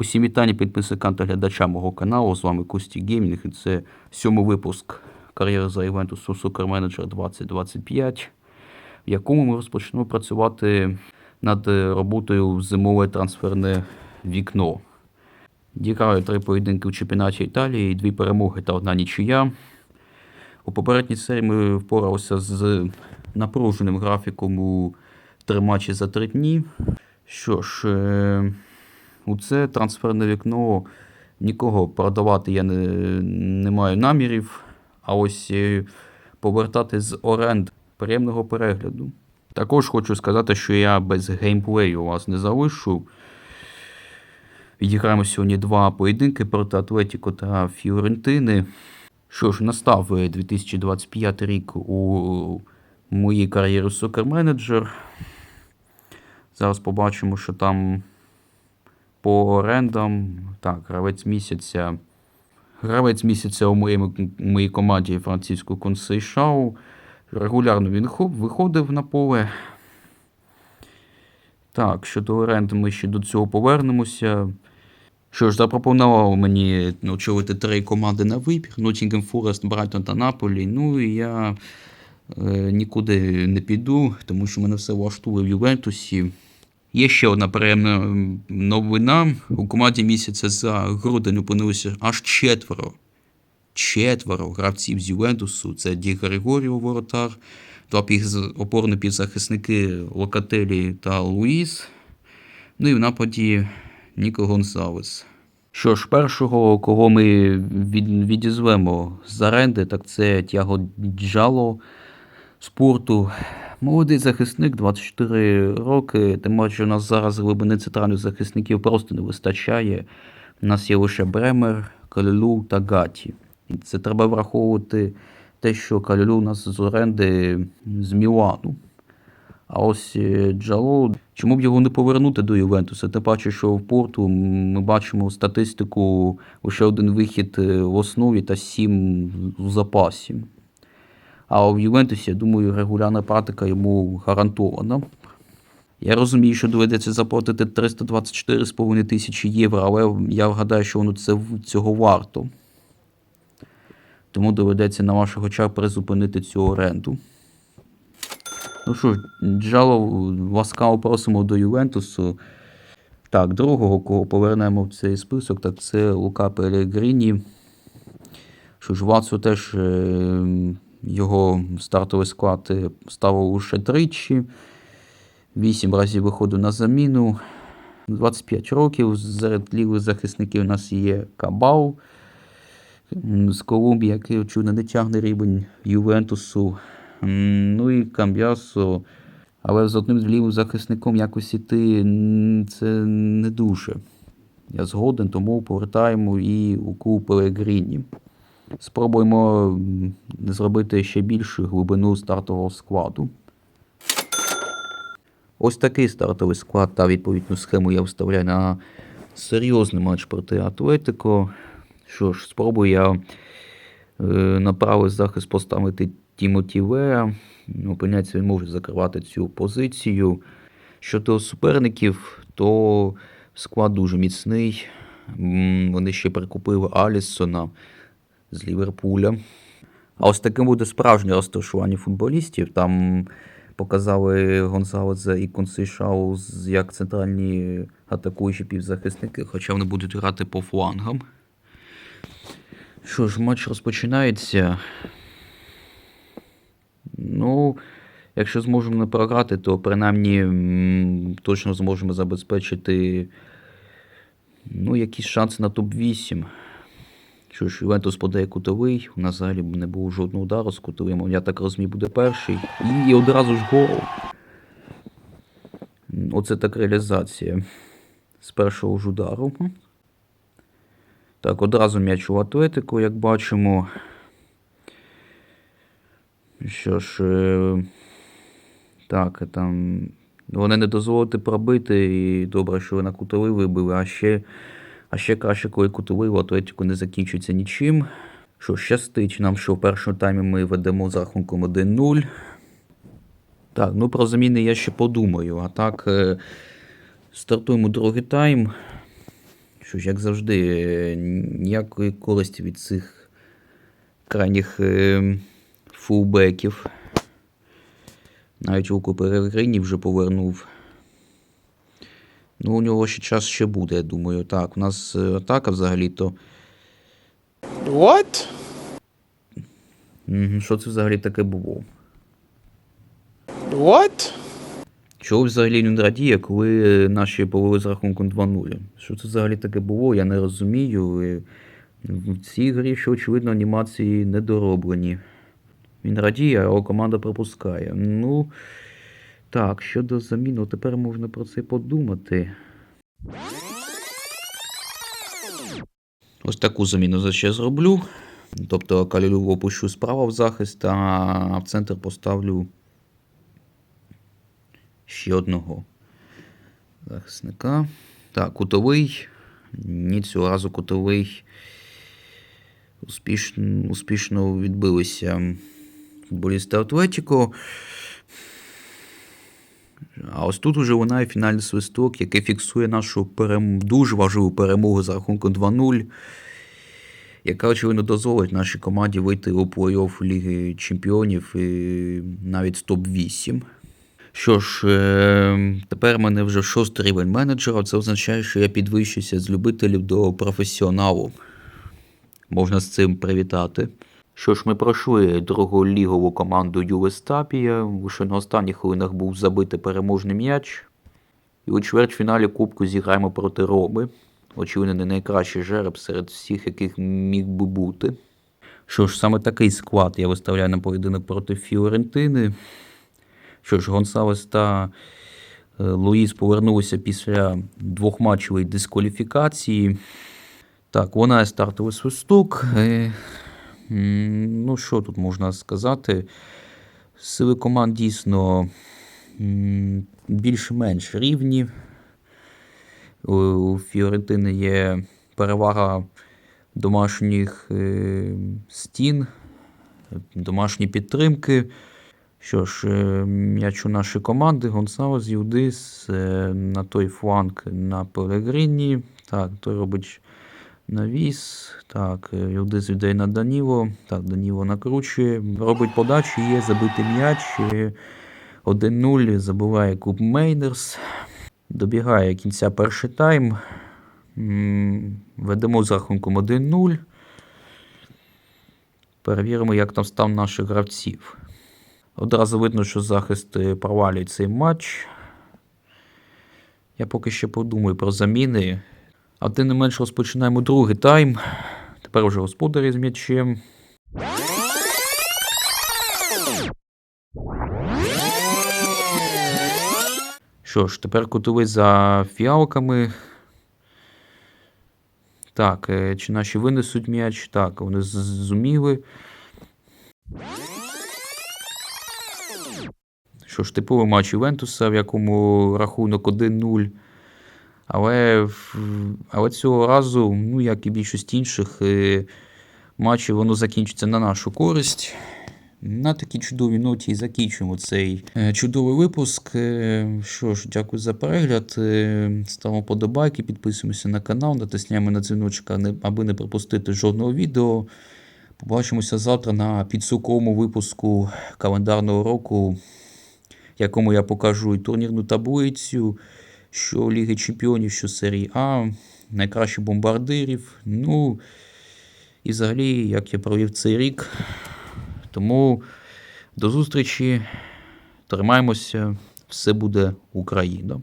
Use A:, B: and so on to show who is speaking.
A: Усім вітання підписникам та глядачам мого каналу. З вами Кості Геймінг і це сьомий випуск кар'єри за Івентусу Суперменеджер 2025, в якому ми розпочнемо працювати над роботою зимове трансферне вікно. Діграю три поєдинки у чемпіонаті Італії, дві перемоги та одна нічия. У попередній серії ми впоралися з напруженим графіком у три матчі за три дні. Що ж, е, у це трансферне вікно нікого продавати я не, не маю намірів, а ось е, повертати з оренд приємного перегляду. Також хочу сказати, що я без геймплею вас не залишу. Відіграємо сьогодні два поєдинки проти Атлетіко та Фіорентини. Що ж, настав е, 2025 рік у моїй кар'єрі сокер-менеджер. Зараз побачимо, що там по орендам. Так, гравець місяця. Гравець місяця у моєму, моїй команді Франциско Консейшау. Регулярно він виходив на поле. Так, щодо оренди, ми ще до цього повернемося. Що ж, запропонував мені ну, очолити три команди на вибір: Ноттінгем Форест, Брайтон та Наполі. Ну і я е, нікуди не піду, тому що мене все влаштує в Ювентусі. Є ще одна приємна новина. У команді місяця за грудень опинилося аж четверо. Четверо гравців з Ювентусу. Це Ді Григоріо Воротар, два опорні півзахисники Локателі та Луїс. Ну і в нападі Ніко Гонсалес. Що ж, першого, кого ми від, відізвемо з оренди, так це Тяго Джало з порту. Молодий захисник, 24 роки. Тим паче, у нас зараз глибини центральних захисників просто не вистачає. У нас є лише Бремер, Калюлу та Гаті. І це треба враховувати те, що Калюлу у нас з оренди з Мілану. А ось е, Джало, чому б його не повернути до Ювентуса? Тим паче, що в порту ми бачимо статистику лише один вихід е, в основі та сім у запасі. А в Ювентусі, я думаю, регулярна практика йому гарантована. Я розумію, що доведеться заплатити 324,5 тисячі євро, але я вгадаю, що воно це цього варто. Тому доведеться на ваших очах призупинити цю оренду. Ну що ж, Джало, ласкаво просимо до Ювентусу. Так, другого, кого повернемо в цей список, так це Лука Пелегріні. Що ж, Вацу теж е, його стартовий склад е, ставив лише тричі. Вісім разів виходив на заміну. 25 років. Серед лівих захисників у нас є Кабау з Колумбії, який очевидно не тягне рівень Ювентусу. Ну і Камбіасо. Але з одним лівим захисником якось іти це не дуже. Я згоден, тому повертаємо і у клуб Пелегріні. Спробуємо зробити ще більшу глибину стартового складу. Ось такий стартовий склад та відповідну схему я вставляю на серйозний матч проти Атлетико. Що ж, спробую я е, на правий захист поставити Тімоті Веа. Ну, Опиняється, він може закривати цю позицію. Щодо суперників, то склад дуже міцний. Вони ще прикупили Алісона з Ліверпуля. А ось таким буде справжнє розташування футболістів. Там показали Гонсалеса і Консейшау як центральні атакуючі півзахисники, хоча вони будуть грати по флангам. Що ж, матч розпочинається. Ну, якщо зможемо не програти, то принаймні точно зможемо забезпечити ну, якісь шанси на топ-8. Що ж, Ювентус подає кутовий, у нас взагалі не було жодного удару з кутовим, я так розумію, буде перший. І одразу ж гол. Оце так реалізація з першого ж удару. Так, одразу м'яч у Атлетику, як бачимо. Що ж, е, так, там. Вони не дозволити пробити, і добре, що ви на кутовий вибили, а ще, а ще краще, коли кутовий в Атлетику не закінчується нічим. Що щастить нам, що в першому таймі ми ведемо з рахунком 1-0. Так, ну про заміни я ще подумаю. А так, е, стартуємо другий тайм. Що ж, як завжди, е, ніякої користі від цих крайніх е, фулбеків. Навіть руку Перегрині вже повернув. Ну, у нього ще час ще буде, я думаю. Так, у нас е, атака взагалі-то.
B: What?
A: Що це взагалі таке було?
B: What?
A: Чого взагалі він радіє, коли е, наші повели з рахунком 2-0? Що це взагалі таке було, я не розумію. В цій грі, що очевидно, анімації недороблені. Він радіє, а його команда пропускає. Ну, так, щодо заміну, тепер можна про це подумати. Ось таку заміну за ще зроблю. Тобто Калюлю опущу справа в захист, а в центр поставлю ще одного захисника. Так, кутовий. Ні, цього разу кутовий. Успішно, успішно відбилися футболісти Атлетіко. А ось тут уже лунає фінальний свисток, який фіксує нашу перем... дуже важливу перемогу за рахунком 2-0, яка, очевидно, дозволить нашій команді вийти у плей-офф Ліги Чемпіонів і навіть з топ-8. Що ж, е, тепер в мене вже шостий рівень менеджера. Це означає, що я підвищуся з любителів до професіоналу. Можна з цим привітати. Що ж, ми пройшли другу лігову команду Ювес Тапія. Лише на останніх хвилинах був забитий переможний м'яч. І у чвертьфіналі Кубку зіграємо проти Роми. Очевидно, не найкращий жереб серед всіх, яких міг би бути. Що ж, саме такий склад я виставляю на поєдинок проти Фіорентини. Що ж, Гонсалес та е, Луїс повернулися після двохматчевої дискваліфікації. Так, вона стартовий свисток. Ну, що тут можна сказати? Сили команд дійсно більш-менш рівні. У, Фіорентини є перевага домашніх е, стін, домашні підтримки. Що ж, е, м'яч у нашої команди, Гонсалес, Юдис е, на той фланг на Пелегрині. Так, той робить навіс. Так, е, Юдис віддає на Даніло. Так, Даніло накручує. Робить подачу, є забитий м'яч. е, 1-0 забиває Куб Мейнерс. Добігає кінця перший тайм. Ведемо з рахунком 1-0. Перевіримо, як там стан наших гравців. Одразу видно, що захист е, провалює цей матч. Я поки ще подумаю про заміни. А тим не менш розпочинаємо другий тайм. Тепер вже господарі з м'ячем. Що ж, тепер кутовий за фіалками. Так, е, чи наші винесуть м'яч? Так, вони зуміли. Що ж, типовий матч Івентуса, в якому рахунок 1-0. Але, але цього разу, ну як і більшість інших е, матчів, воно закінчиться на нашу користь. На такій чудовій ноті і закінчуємо цей е, чудовий випуск. Е, Що ж, дякую за перегляд. Ставимо подобайки, підписуємося на канал, натисняємо на дзвіночка, аби не пропустити жодного відео. Побачимося завтра на підсумковому випуску календарного року, якому я покажу і турнірну таблицю, що Ліги Чемпіонів, що серії А, найкращих бомбардирів. Ну і взагалі, як я провів цей рік. Тому до зустрічі. Тримаємося, все буде Україна.